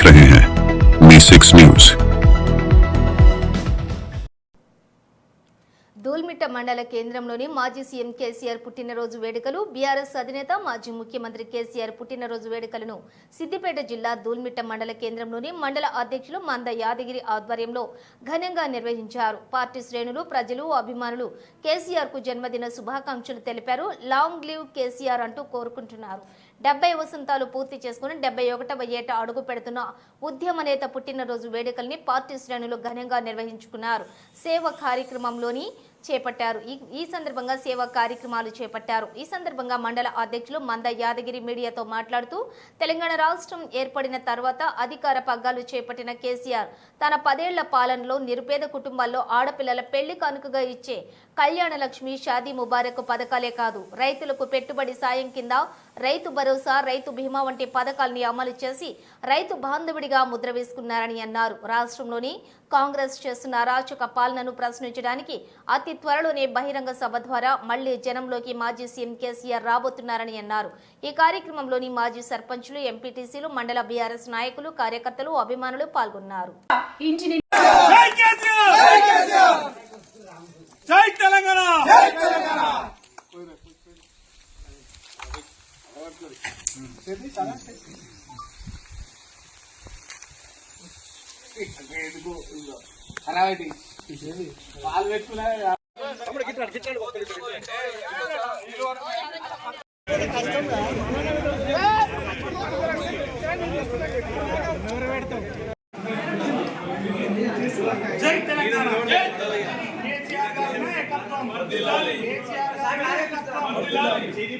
देख रहे हैं मी सिक्स न्यूज దూల్మిట్ట మండల కేంద్రంలోని మాజీ సీఎం కేసీఆర్ పుట్టినరోజు వేడుకలు బీఆర్ఎస్ అధినేత మాజీ ముఖ్యమంత్రి కేసీఆర్ పుట్టినరోజు వేడుకలను సిద్దిపేట జిల్లా దూల్మిట్ట మండల కేంద్రంలోని మండల అధ్యక్షులు మంద యాదగిరి ఆధ్వర్యంలో ఘనంగా నిర్వహించారు పార్టీ శ్రేణులు ప్రజలు అభిమానులు కేసీఆర్ కు జన్మదిన శుభాకాంక్షలు తెలిపారు లాంగ్ లివ్ కేసీఆర్ అంటూ కోరుకుంటున్నారు డెబ్బై వసంతాలు పూర్తి చేసుకుని డెబ్బై ఒకటవ ఏట అడుగు పెడుతున్న ఉద్యమ నేత పుట్టినరోజు వేడుకల్ని పార్టీ శ్రేణులు ఘనంగా నిర్వహించుకున్నారు. సేవ కార్యక్రమంలోని చేపట్టారు. ఈ ఈ సందర్భంగా సేవా కార్యక్రమాలు చేపట్టారు. ఈ సందర్భంగా మండల అధ్యక్షులు మంద యాదగిరి మీడియాతో మాట్లాడుతూ తెలంగాణ రాష్ట్రం ఏర్పడిన తర్వాత అధికార పగ్గాలు చేపట్టిన కేసీఆర్ తన పదేళ్ళ పాలనలో నిరుపేద కుటుంబాల్లో ఆడపిల్లల పెళ్ళి కానుకగా ఇచ్చే కళ్యాణ లక్ష్మి షాదీ ముబారక్ పథకాలే కాదు. రైతులకు పెట్టుబడి సాయం కింద రైతు భరోసా రైతు బీమా వంటి పథకాల్ని అమలు చేసి రైతు బాంధవుడిగా ముద్ర వేసుకున్నారని అన్నారు. రాష్ట్రంలోని కాంగ్రెస్ చేస్తున్న అరాచక పాలనను ప్రశ్నించడానికి అతి త్వరలోనే బహిరంగ సభ ద్వారా మళ్ళీ జనంలోకి మాజీ సీఎం కేసీఆర్ రాబోతున్నారని అన్నారు. ఈ కార్యక్రమంలోని మాజీ సర్పంచులు ఎంపీటీసీలు మండల బీఆర్ఎస్ నాయకులు కార్యకర్తలు అభిమానులు పాల్గొన్నారు. ఇంటిని పాలు పెట్టుకున్నా జై తెలంగాణ జై తెలంగాణ కేసీఆర్ గారి నాయకత్వం కేసీఆర్ గారి నాయకత్వం